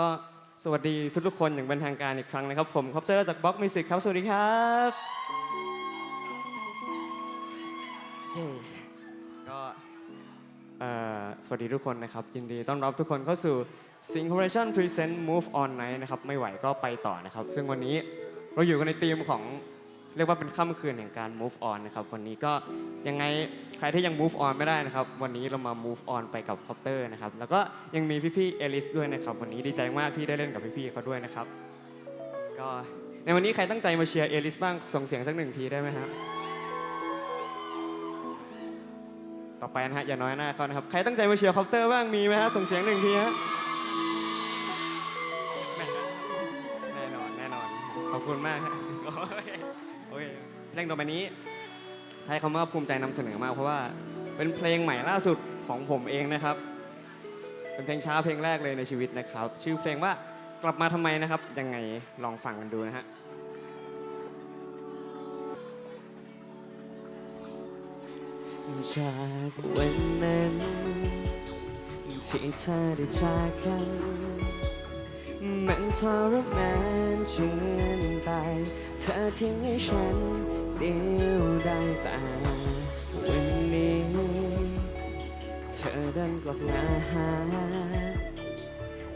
ก็สวัสดีทุกทุกคนอย่างเป็นทางการอีกครั้งนะครับ ผมคอปเตอร์จากบล็อกมิวสิกครับ สวัสดีครับเย้ก็สวัสดีทุกคนนะครับ ยินดีต้อนรับทุกคนเข้าสู่ s i n c o r a t i o n Present Move On Night นะครับ ไม่ไหวก็ไปต่อนะครับ ซึ่งวันนี้เราอยู่กันในธีมของ เรียกว่าเป็นค่ำคืนแห่งการ move on นะครับวันนี้ก็ยังไงใครที่ยัง move on ไม่ได้นะครับวันนี้เรามา move on ไปกับคอปเตอร์นะครับแล้วก็ยังมีพี่ๆเอลิสด้วยนะครับวันนี้ดีใจมากที่ได้เล่นกับพี่ๆเขาด้วยนะครับ ก็ในวันนี้ใครตั้งใจมาเชียร์เอลิสบ้างส่งเสียงสักหนึ่งทีได้ไหมครับต่อไปนะฮะอย่าน้อยหน้าเขานะครับใครตั้งใจมาเชียร์คอปเตอร์บ้างมีไหมฮะส่งเสียงหนึ่งทีฮะแน่นอนแน่นอนขอบคุณมากฮะ อเคโอเคเพลงต่อไปนี้ใช้คำว่าภูมิใจนำเสนอมากเพราะว่าเป็นเพลงใหม่ล่าสุดของผมเองนะครับ เป็นเพลงช้าเพลงแรกเลยในชีวิตนะครับ ชื่อเพลงว่ากลับมาทำไมนะครับ ยังไงลองฟังกันดูนะฮะจากวันนั้นที่เธอได้จากกัน มันทรมานจนเงินไป เธอทิ้งให้ฉันเดียวได้แต่วันนี้ เธอเดินกลับมาหา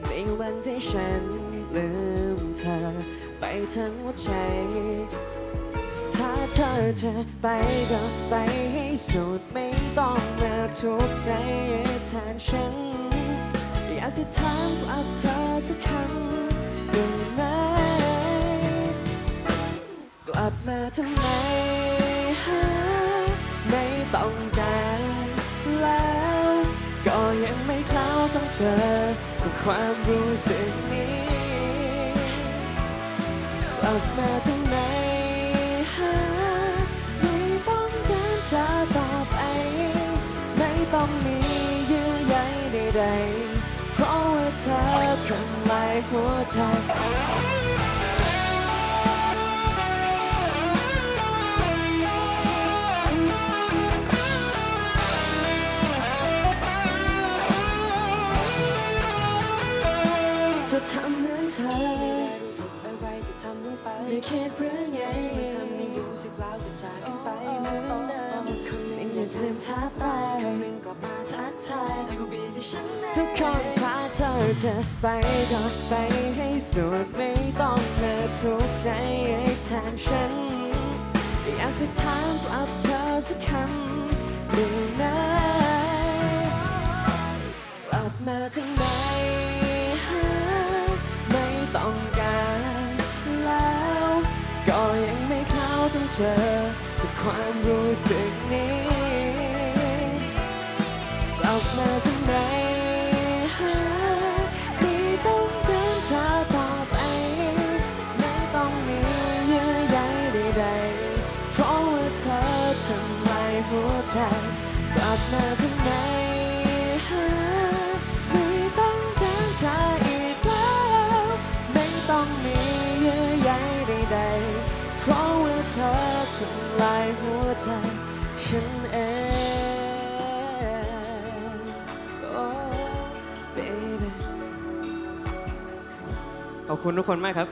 ในวันที่ฉันลืมเธอ ไปทั้งหัวใจ ถ้าเธอจะไปก็ไปให้สุดไม่ต้องมาทุกข์ใจแทนฉันากจะถามกลับเธอสักคำได้ไหม กลับมาทำไมฮะไม่ต้องการแล้ว ก็ยังไม่คล้าต้องเจอกับความรู้สึกนี้ กลับมาทำไม ทำลายหัวใจจะทำเหมือนเธอรู้สึกอะไรก็ทำลงไปไม่คิดเรื่องไงทำให้รู้สึกแล้วก็จากกันไปเหมือนเดิมคนหนึ่งอย่าลืมทักไป ทุกคนถ้าเธอจะไปก็ไปให้สุดไม่ต้องมาทุกใจให้แทนฉัน อยากจะถามกลับเธอสักคำได้ไหมกลับมาทำไมไม่ต้องการแล้ว ก็ยังไม่เข้าต้องเจอกับความรู้สึกนี้ กลับมาทำไม ใจกลับมาทำไมไม่ต้องการเธออีกแล้ว ไม่ต้องมีเยื่อใยใดๆเพราะว่าเธอทำลายหัวใจฉันเอง Oh baby ขอบคุณทุกคนมากครับ